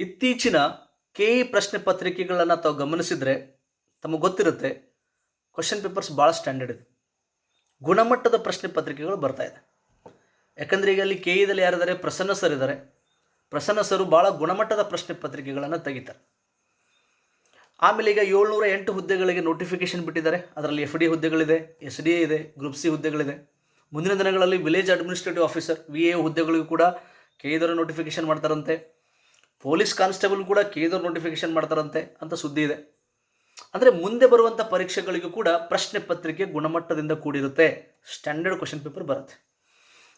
ಇತ್ತೀಚಿನ K E ಪ್ರಶ್ನೆ ಪತ್ರಿಕೆಗಳನ್ನು ತಾವು ಗಮನಿಸಿದರೆ ತಮಗೆ ಗೊತ್ತಿರುತ್ತೆ ಕ್ವಶನ್ ಪೇಪರ್ಸ್ ಭಾಳ ಸ್ಟ್ಯಾಂಡರ್ಡ್ ಇದೆ. ಗುಣಮಟ್ಟದ ಪ್ರಶ್ನೆ ಪತ್ರಿಕೆಗಳು ಬರ್ತಾ ಇದೆ. ಯಾಕಂದರೆ ಈಗ ಅಲ್ಲಿ ಕೆ ಇದಲ್ಲಿ ಯಾರಿದ್ದಾರೆ? ಪ್ರಸನ್ನ ಸರ್ ಇದ್ದಾರೆ. ಪ್ರಸನ್ನ ಸರು ಭಾಳ ಗುಣಮಟ್ಟದ ಪ್ರಶ್ನೆ ಪತ್ರಿಕೆಗಳನ್ನು ತೆಗಿತಾರೆ. ಆಮೇಲೆ ಈಗ ಏಳ್ನೂರ ಎಂಟು ಹುದ್ದೆಗಳಿಗೆ ನೋಟಿಫಿಕೇಶನ್ ಬಿಟ್ಟಿದ್ದಾರೆ. ಅದರಲ್ಲಿ ಎಫ್ ಡಿ ಹುದ್ದೆಗಳಿದೆ ಎಸ್ ಡಿ ಎ ಇದೆ ಗ್ರೂಪ್ ಸಿ ಹುದ್ದೆಗಳಿದೆ. ಮುಂದಿನ ದಿನಗಳಲ್ಲಿ village administrative officer V A ಹುದ್ದೆಗಳಿಗೂ ಕೂಡ ಕೆ ಇದರ ನೋಟಿಫಿಕೇಶನ್ ಮಾಡ್ತಾರಂತೆ. ಪೊಲೀಸ್ ಕಾನ್ಸ್ಟೇಬಲ್ ಕೂಡ ಕೇಳಿದವ್ರು ನೋಟಿಫಿಕೇಶನ್ ಮಾಡ್ತಾರಂತೆ ಅಂತ ಸುದ್ದಿ ಇದೆ. ಅಂದರೆ ಮುಂದೆ ಬರುವಂಥ ಪರೀಕ್ಷೆಗಳಿಗೂ ಕೂಡ ಪ್ರಶ್ನೆ ಪತ್ರಿಕೆ ಗುಣಮಟ್ಟದಿಂದ ಕೂಡಿರುತ್ತೆ. ಸ್ಟ್ಯಾಂಡರ್ಡ್ ಕ್ವಶನ್ ಪೇಪರ್ ಬರುತ್ತೆ.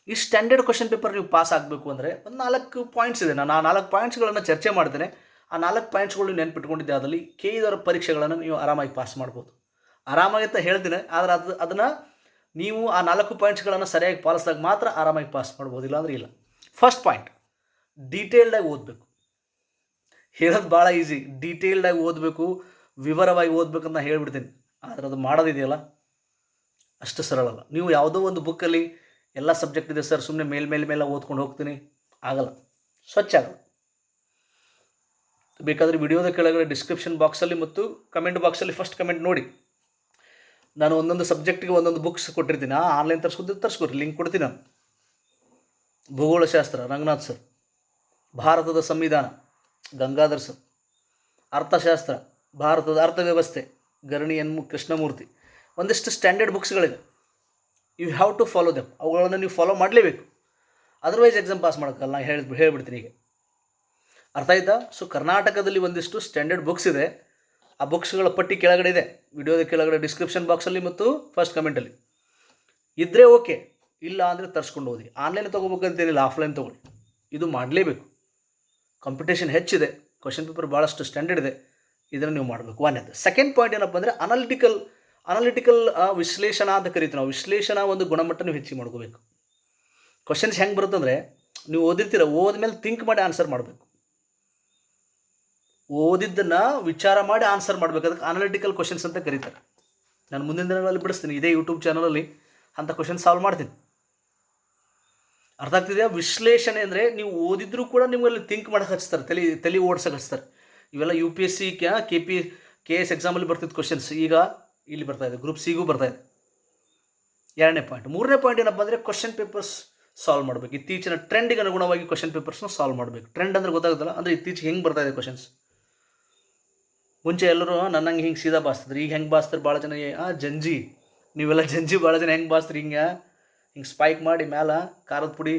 ಈ ಸ್ಟ್ಯಾಂಡರ್ಡ್ ಕ್ವಶನ್ ಪೇಪರ್ ನೀವು ಪಾಸ್ ಆಗಬೇಕು ಅಂದರೆ ಒಂದು ನಾಲ್ಕು ಪಾಯಿಂಟ್ಸ್ ಇದೆ. ನಾನು ಆ ನಾಲ್ಕು ಪಾಯಿಂಟ್ಸ್ಗಳನ್ನು ಚರ್ಚೆ ಮಾಡ್ತೇನೆ. ಆ ನಾಲ್ಕು ಪಾಯಿಂಟ್ಸ್ಗಳು ನೆನ್ಪಿಟ್ಕೊಂಡಿದ್ದೆ ಅದರಲ್ಲಿ ಕೆ ಇದರ ಪರೀಕ್ಷೆಗಳನ್ನು ನೀವು ಆರಾಮಾಗಿ ಪಾಸ್ ಮಾಡ್ಬೋದು. ಆರಾಮಾಗಿ ಅಂತ ಹೇಳ್ತೀನಿ, ಆದರೆ ಅದು ಅದನ್ನು ನೀವು ಆ ನಾಲ್ಕು ಪಾಯಿಂಟ್ಸ್ಗಳನ್ನು ಸರಿಯಾಗಿ ಪಾಲಿಸಿದಾಗ ಮಾತ್ರ ಆರಾಮಾಗಿ ಪಾಸ್ ಮಾಡ್ಬೋದು, ಇಲ್ಲಾಂದ್ರೆ ಇಲ್ಲ. ಫಸ್ಟ್ ಪಾಯಿಂಟ್ ಡೀಟೇಲ್ಡಾಗಿ ಓದಬೇಕು. ಹೇಳೋದು ಭಾಳ ಈಸಿ ಡೀಟೇಲ್ಡಾಗಿ ಓದಬೇಕು, ವಿವರವಾಗಿ ಓದಬೇಕಂತ ಹೇಳ್ಬಿಡ್ತೀನಿ. ಆದರೆ ಅದು ಮಾಡೋದಿದೆಯಲ್ಲ? ಅಷ್ಟು ಸರಳ ಅಲ್ಲ. ನೀವು ಯಾವುದೋ ಒಂದು ಬುಕ್ಕಲ್ಲಿ ಎಲ್ಲ ಸಬ್ಜೆಕ್ಟ್ ಇದೆ ಸರ್ ಸುಮ್ಮನೆ ಮೇಲ್ ಮೇಲೆ ಮೇಲೆ ಓದ್ಕೊಂಡು ಹೋಗ್ತೀನಿ. ಆಗಲ್ಲ. ಸ್ವಚ್ಛ ಆಗಲ್ಲ. ಬೇಕಾದರೆ ವಿಡಿಯೋದ ಕೆಳಗಡೆ ಡಿಸ್ಕ್ರಿಪ್ಷನ್ ಬಾಕ್ಸಲ್ಲಿ ಮತ್ತು ಕಮೆಂಟ್ ಬಾಕ್ಸಲ್ಲಿ ಫಸ್ಟ್ ಕಮೆಂಟ್ ನೋಡಿ. ನಾನು ಒಂದೊಂದು ಸಬ್ಜೆಕ್ಟಿಗೆ ಒಂದೊಂದು ಬುಕ್ಸ್ ಕೊಟ್ಟಿರ್ತೀನಿ. ಆನ್ಲೈನ್ ತರಿಸ್ಕೊಂಡು ತರಿಸ್ಕೊಡ್ರಿ ಲಿಂಕ್ ಕೊಡ್ತೀನಿ ನಾನು. ಭೂಗೋಳಶಾಸ್ತ್ರ, ರಂಗನಾಥ್ ಸರ್ ಭಾರತದ ಸಂವಿಧಾನ. ಗಂಗಾಧರ್ ಸರ್ ಅರ್ಥಶಾಸ್ತ್ರ, ಭಾರತದ ಅರ್ಥವ್ಯವಸ್ಥೆ ಗರಣಿ ಎನ್ ಕೃಷ್ಣಮೂರ್ತಿ. ಒಂದಿಷ್ಟು standard ಬುಕ್ಸ್ಗಳಿವೆ you have to follow them ಅವುಗಳನ್ನು ನೀವು ಫಾಲೋ ಮಾಡಲೇಬೇಕು. ಅದರ್ವೈಸ್ ಎಕ್ಸಾಮ್ ಪಾಸ್ ಮಾಡೋಕ್ಕಲ್ಲ. ನಾನು ಹೇಳಿ ಹೇಳ್ಬಿಡ್ತೀನಿ ಈಗ ಅರ್ಥ ಆಯ್ತಾ? ಸೊ ಕರ್ನಾಟಕದಲ್ಲಿ ಒಂದಿಷ್ಟು ಸ್ಟ್ಯಾಂಡರ್ಡ್ ಬುಕ್ಸ್ ಇದೆ. ಆ ಬುಕ್ಸ್ಗಳ ಪಟ್ಟಿ ಕೆಳಗಡೆ ಇದೆ. ವಿಡಿಯೋದ ಕೆಳಗಡೆ ಡಿಸ್ಕ್ರಿಪ್ಷನ್ ಬಾಕ್ಸಲ್ಲಿ ಮತ್ತು ಫಸ್ಟ್ ಕಮೆಂಟಲ್ಲಿ ಇದ್ದರೆ ಓಕೆ ಇಲ್ಲ ಅಂದರೆ ತರಿಸ್ಕೊಂಡು ಓದಿ. ಆನ್ಲೈನ್ ತೊಗೋಬೇಕಂತೇನಿಲ್ಲ ಆಫ್ಲೈನ್ ತೊಗೊಳ್ಳಿ. ಇದು ಮಾಡಲೇಬೇಕು. ಕಾಂಪಿಟೇಷನ್ ಹೆಚ್ಚಿದೆ ಕ್ವಶನ್ ಪೇಪರ್ ಭಾಳಷ್ಟು ಸ್ಟ್ಯಾಂಡರ್ಡ್ ಇದೆ. ಇದನ್ನು ನೀವು ಮಾಡಬೇಕು. ಒಂದೇದು ಸೆಕೆಂಡ್ ಪಾಯಿಂಟ್ ಏನಪ್ಪ ಅಂದರೆ ಅನಾಲಿಟಿಕಲ್ ಅನಾಲಿಟಿಕಲ್ ವಿಶ್ಲೇಷಣಾ ಅಂತ ಕರಿತೀವಿ ನಾವು. ವಿಶ್ಲೇಷಣಾ ಒಂದು ಗುಣಮಟ್ಟ ನೀವು ಹೆಚ್ಚಿಗೆ ಮಾಡ್ಕೋಬೇಕು. ಕ್ವಶನ್ಸ್ ಹೆಂಗೆ ಬರುತ್ತಂದರೆ ನೀವು ಓದಿರ್ತೀರ, ಓದ್ಮೇಲೆ ಥಿಂಕ್ ಮಾಡಿ ಆನ್ಸರ್ ಮಾಡಬೇಕು. ಓದಿದ್ದನ್ನು ವಿಚಾರ ಮಾಡಿ ಆನ್ಸರ್ ಮಾಡಬೇಕು. ಅದಕ್ಕೆ ಅನಾಲಿಟಿಕಲ್ ಕ್ವಶನ್ಸ್ ಅಂತ ಕರೀತಾರೆ. ನಾನು ಮುಂದಿನ ದಿನಗಳಲ್ಲಿ ಬಿಡಿಸ್ತೀನಿ. ಇದೇ ಯೂಟ್ಯೂಬ್ ಚಾನಲಲ್ಲಿ ಅಂಥ ಕ್ವಶನ್ ಸಾಲ್ವ್ ಮಾಡ್ತೀನಿ. ಅರ್ಥ ಆಗ್ತಿದೆಯಾ? ವಿಶ್ಲೇಷಣೆ ಅಂದರೆ ನೀವು ಓದಿದ್ರೂ ಕೂಡ ನಿಮ್ಮಲ್ಲಿ ಥಿಂಕ್ ಮಾಡಕ್ಕೆ ಹಚ್ತಾರೆ, ತಲೆ ತಲೆ ಓಡ್ಸಕ್ಕೆ ಹಚ್ತಾರೆ. ಇವೆಲ್ಲ U P S C K P K S ಎಕ್ಸಾಮಲ್ಲಿ ಬರ್ತಿದ್ದು ಕ್ವಶನ್ಸ್ ಈಗ ಇಲ್ಲಿ ಬರ್ತಾ ಇದೆ ಗ್ರೂಪ್ ಸಿಗೂ ಬರ್ತಾ ಇದೆ. ಎರಡನೇ ಪಾಯಿಂಟ್ ಮೂರನೇ ಪಾಯಿಂಟ್ ಏನಪ್ಪ ಅಂದರೆ ಕ್ವಶನ್ ಪೇಪರ್ಸ್ ಸಾಲ್ವ್ ಮಾಡಬೇಕು. ಇತ್ತೀಚಿನ ಟ್ರೆಂಡಿಗೆ ಅನುಗುಣವಾಗಿ ಕ್ವಶನ್ ಪೇಪರ್ಸ್ನ ಸಾಲ್ವ್ ಮಾಡಬೇಕು. ಟ್ರೆಂಡ್ ಅಂದ್ರೆ ಗೊತ್ತಾಗುತ್ತಲ್ಲ, ಅಂದರೆ ಇತ್ತೀಚೆಗೆ ಹೆಂಗೆ ಬರ್ತಾ ಇದೆ ಕ್ವಶನ್ಸ್ ಮುಂಚೆ ಎಲ್ಲರೂ ನನ್ನಂಗೆ ಹಿಂಗೆ ಸೀದಾ ಬಾಸ್ತಿದ್ರು ಈಗ ಹೆಂಗೆ ಬಾಸ್ತಾರೆ ಭಾಳ ಜನ, ಆ, ಜಂಜಿ, ನೀವೆಲ್ಲ ಜಂಜಿ ಭಾಳ ಜನ ಹೆಂಗೆ ಬಾಸ್ತ್ರಿ ಹಿಂಗೆ? ಹಿಂಗೆ ಸ್ಪೈಕ್ ಮಾಡಿ ಮ್ಯಾಲ ಖಾರದ ಪುಡಿ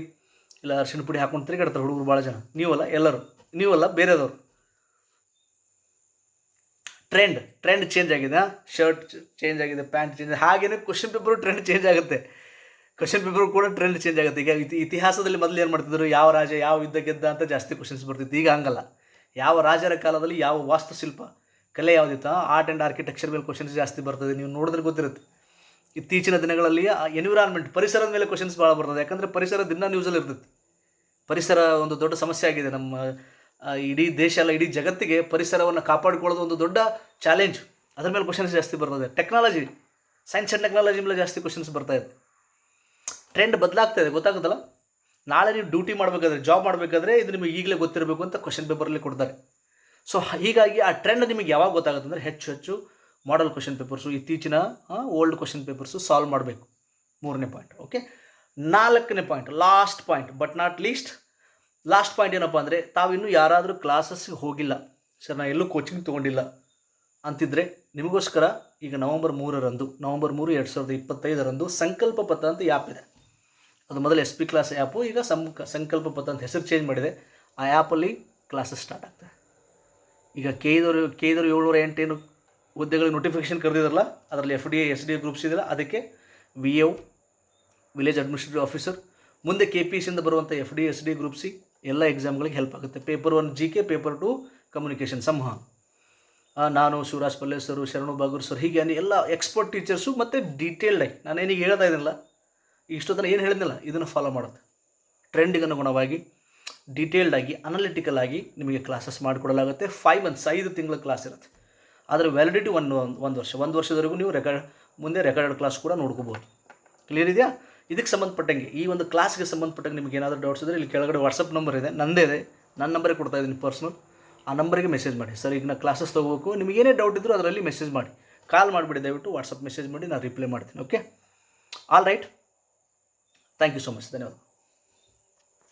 ಇಲ್ಲ ಅರ್ಶಿನ ಪುಡಿ ಹಾಕೊಂಡು ತಿರುಗಾಡ್ತಾರೆ ಹುಡುಗರು ಭಾಳ ಜನ. ನೀವಲ್ಲ, ಎಲ್ಲರೂ. ನೀವಲ್ಲ, ಬೇರೆದವ್ರು. ಟ್ರೆಂಡ್ ಟ್ರೆಂಡ್ ಚೇಂಜ್ ಆಗಿದೆ. ಶರ್ಟ್ ಚೇಂಜ್ ಆಗಿದೆ ಪ್ಯಾಂಟ್ ಚೇಂಜ್ ಹಾಗೇನೆ ಕ್ವಶನ್ ಪೇಪರು ಟ್ರೆಂಡ್ ಚೇಂಜ್ ಆಗುತ್ತೆ. ಕ್ವಶನ್ ಪೇಪರ್ ಕೂಡ ಟ್ರೆಂಡ್ ಚೇಂಜ್ ಆಗುತ್ತೆ. ಈಗ ಇತಿ ಇತಿಹಾಸದಲ್ಲಿ ಮೊದಲು ಏನು ಮಾಡ್ತಿದ್ರು? ಯಾವ ರಾಜ ಯಾವ ಯುದ್ಧ ಗೆದ್ದ ಅಂತ ಜಾಸ್ತಿ ಕ್ವಶನ್ಸ್ ಬರ್ತಿತ್ತು. ಈಗ ಹಂಗಲ್ಲ. ಯಾವ ರಾಜರ ಕಾಲದಲ್ಲಿ ಯಾವ ವಾಸ್ತುಶಿಲ್ಪ, ಕಲೆ ಯಾವುದಿತ್ತು? ಆರ್ಟ್ ಆ್ಯಂಡ್ ಆರ್ಕಿಟೆಕ್ಚರ್ ಮೇಲೆ ಕ್ವಶನ್ಸ್ ಜಾಸ್ತಿ ಬರ್ತದೆ. ನೀವು ನೋಡಿದ್ರೆ ಗೊತ್ತಿರುತ್ತೆ. ಇತ್ತೀಚಿನ ದಿನಗಳಲ್ಲಿ ಆ ಎನ್ವಿರಾನ್ಮೆಂಟ್ ಪರಿಸರದ ಮೇಲೆ ಕ್ವಶನ್ಸ್ ಭಾಳ ಬರ್ತದೆ. ಯಾಕಂದರೆ ಪರಿಸರ ದಿನ ನ್ಯೂಸಲ್ಲಿ ಇರ್ತೈತಿ. ಪರಿಸರ ಒಂದು ದೊಡ್ಡ ಸಮಸ್ಯೆ ಆಗಿದೆ. ನಮ್ಮ ಇಡೀ ದೇಶ ಅಲ್ಲ, ಇಡೀ ಜಗತ್ತಿಗೆ ಪರಿಸರವನ್ನು ಕಾಪಾಡಿಕೊಳ್ಳೋದು ಒಂದು ದೊಡ್ಡ ಚಾಲೆಂಜ್ ಅದ್ರ ಮೇಲೆ ಕ್ವಶನ್ಸ್ ಜಾಸ್ತಿ ಬರ್ತದೆ. ಟೆಕ್ನಾಲಜಿ ಸೈನ್ಸ್ ಆ್ಯಂಡ್ ಟೆಕ್ನಾಲಜಿ ಮೇಲೆ ಜಾಸ್ತಿ ಕ್ವಶನ್ಸ್ ಬರ್ತಾ ಇದೆ. ಟ್ರೆಂಡ್ ಬದಲಾಗ್ತಾ ಇದೆ. ಗೊತ್ತಾಗುತ್ತಲ್ಲ? ನಾಳೆ ನೀವು ಡ್ಯೂಟಿ ಮಾಡಬೇಕಾದ್ರೆ ಜಾಬ್ ಮಾಡಬೇಕಾದ್ರೆ ಇದು ನಿಮಗೆ ಈಗಲೇ ಗೊತ್ತಿರಬೇಕು ಅಂತ ಕ್ವಶನ್ ಪೇಪರಲ್ಲಿ ಕೊಡ್ತಾರೆ. ಸೊ ಹೀಗಾಗಿ ಆ ಟ್ರೆಂಡ್ ನಿಮಗೆ ಯಾವಾಗ ಗೊತ್ತಾಗುತ್ತೆ ಅಂದರೆ ಹೆಚ್ಚು ಹೆಚ್ಚು ಮಾಡಲ್ ಕ್ವಶನ್ ಪೇಪರ್ಸು ಇತ್ತೀಚಿನ ಓಲ್ಡ್ ಕ್ವಶನ್ ಪೇಪರ್ಸು ಸಾಲ್ವ್ ಮಾಡಬೇಕು. ಮೂರನೇ ಪಾಯಿಂಟ್ ಓಕೆ ನಾಲ್ಕನೇ point last point but not least last point ಏನಪ್ಪ ಅಂದರೆ ತಾವಿನ್ನೂ ಯಾರಾದರೂ ಕ್ಲಾಸಸ್ಗೆ ಹೋಗಿಲ್ಲ. ಸರ್ ನಾನು ಎಲ್ಲೂ ಕೋಚಿಂಗ್ ತೊಗೊಂಡಿಲ್ಲ ಅಂತಿದ್ರೆ, ನಿಮಗೋಸ್ಕರ ಈಗ ನವಂಬರ್ ಮೂರರಂದು, ನವಂಬರ್ ಮೂರು ಎರಡು ಸಾವಿರದ ಇಪ್ಪತ್ತೈದರಂದು ಸಂಕಲ್ಪ ಪತ್ರ ಅಂತ ಆ್ಯಪ್ ಇದೆ. ಅದು ಮೊದಲು ಎಸ್ ಪಿ ಕ್ಲಾಸ್ ಆ್ಯಪು ಈಗ ಸಂ, ಸಂಕಲ್ಪ ಪಥ ಅಂತ ಹೆಸರು ಚೇಂಜ್ ಮಾಡಿದೆ. ಆ ಆ್ಯಪಲ್ಲಿ ಕ್ಲಾಸಸ್ ಸ್ಟಾರ್ಟ್ ಆಗ್ತದೆ. ಈಗ ಕೇದವರು ಕೇದವರು ಏಳ್ನೂರ ಎಂಟೇನು ಹುದ್ದೆಗಳಿಗೆ ನೋಟಿಫಿಕೇಶನ್ ಕರೆದಿದ್ರಲ್ಲ, ಅದರಲ್ಲಿ F D A S D groups ಇದೆಯಲ್ಲ ಅದಕ್ಕೆ V A village administrative officer ಮುಂದೆ ಕೆ ಪಿ ಸಿಯಿಂದ ಬರುವಂಥ F D S D group C ಎಲ್ಲ ಎಕ್ಸಾಮ್ಗಳಿಗೆ ಹೆಲ್ಪ್ ಆಗುತ್ತೆ. Paper one G K paper two communication ಸಂವಹನ. ನಾನು ಶಿವರಾಜ್ ಪಲ್ಲೆ ಸರು ಶರಣು ಬಾಗೂರ್ ಸರ್ ಹೀಗೆ ಎಲ್ಲ ಎಕ್ಸ್ಪರ್ಟ್ ಟೀಚರ್ಸು ಮತ್ತು ಡೀಟೇಲ್ಡಾಗಿ ನಾನೇನೀಗ ಹೇಳ್ತಾ ಇದ್ದೀನಲ್ಲ ಇಷ್ಟೊತ್ತನ ಏನು ಹೇಳಿದ್ನಲ್ಲ ಇದನ್ನು ಫಾಲೋ ಮಾಡುತ್ತೆ. ಟ್ರೆಂಡಿಗೆ ಅನುಗುಣವಾಗಿ ಡೀಟೇಲ್ಡಾಗಿ ಅನಾಲಿಟಿಕಲ್ ಆಗಿ ನಿಮಗೆ ಕ್ಲಾಸಸ್ ಮಾಡಿಕೊಡಲಾಗುತ್ತೆ. ಫೈವ್ ಮಂತ್ಸ್ ಐದು ತಿಂಗಳ ಕ್ಲಾಸ್ ಇರುತ್ತೆ. ಆದರೆ ವ್ಯಾಲಿಡಿಟಿ ಒನ್ ಒಂದು ವರ್ಷ, ಒಂದು ವರ್ಷದವರೆಗೂ ನೀವು ರೆಕಾರ್ಡ್ ಮುಂದೆ ರೆಕಾರ್ಡೆಡ್ ಕ್ಲಾಸ್ ಕೂಡ ನೋಡ್ಕೋಬೋದು ಕ್ಲಿಯರ್ ಇದೆಯಾ? ಇದಕ್ಕೆ ಸಂಬಂಧಪಟ್ಟಂಗೆ, ಈ ಒಂದು ಕ್ಲಾಸ್ಗೆ ಸಂಬಂಧಪಟ್ಟಂಗೆ ನಿಮಗೆ ಏನಾದರೂ ಡೌಟ್ಸ್ ಇದ್ದರೆ ಇಲ್ಲಿ ಕೆಳಗಡೆ ವಾಟ್ಸಪ್ ನಂಬರ್ ಇದೆ ನನ್ನದೇ ಇದೆ. ನನ್ನ ನಂಬರೇ ಕೊಡ್ತಾ ಇದ್ದೀನಿ ಪರ್ಸ್ನಲ್ ಆ ನಂಬರಿಗೆ ಮೆಸೇಜ್ ಮಾಡಿ. ಸರ್, ಈಗ ನಾನು ಕ್ಲಾಸಸ್ ತೊಗೋಬೇಕು. ಏನೇ ಡೌಟ್ ಇದ್ದರೂ ಅದರಲ್ಲಿ ಮೆಸೇಜ್ ಮಾಡಿ. ಕಾಲ್ ಮಾಡಿಬಿಡಿ, ದಯವಿಟ್ಟು ವಾಟ್ಸಪ್ ಮೆಸೇಜ್ ಮಾಡಿ ನಾನು ರಿಪ್ಲೈ ಮಾಡ್ತೀನಿ okay all right thank you so much ಧನ್ಯವಾದ.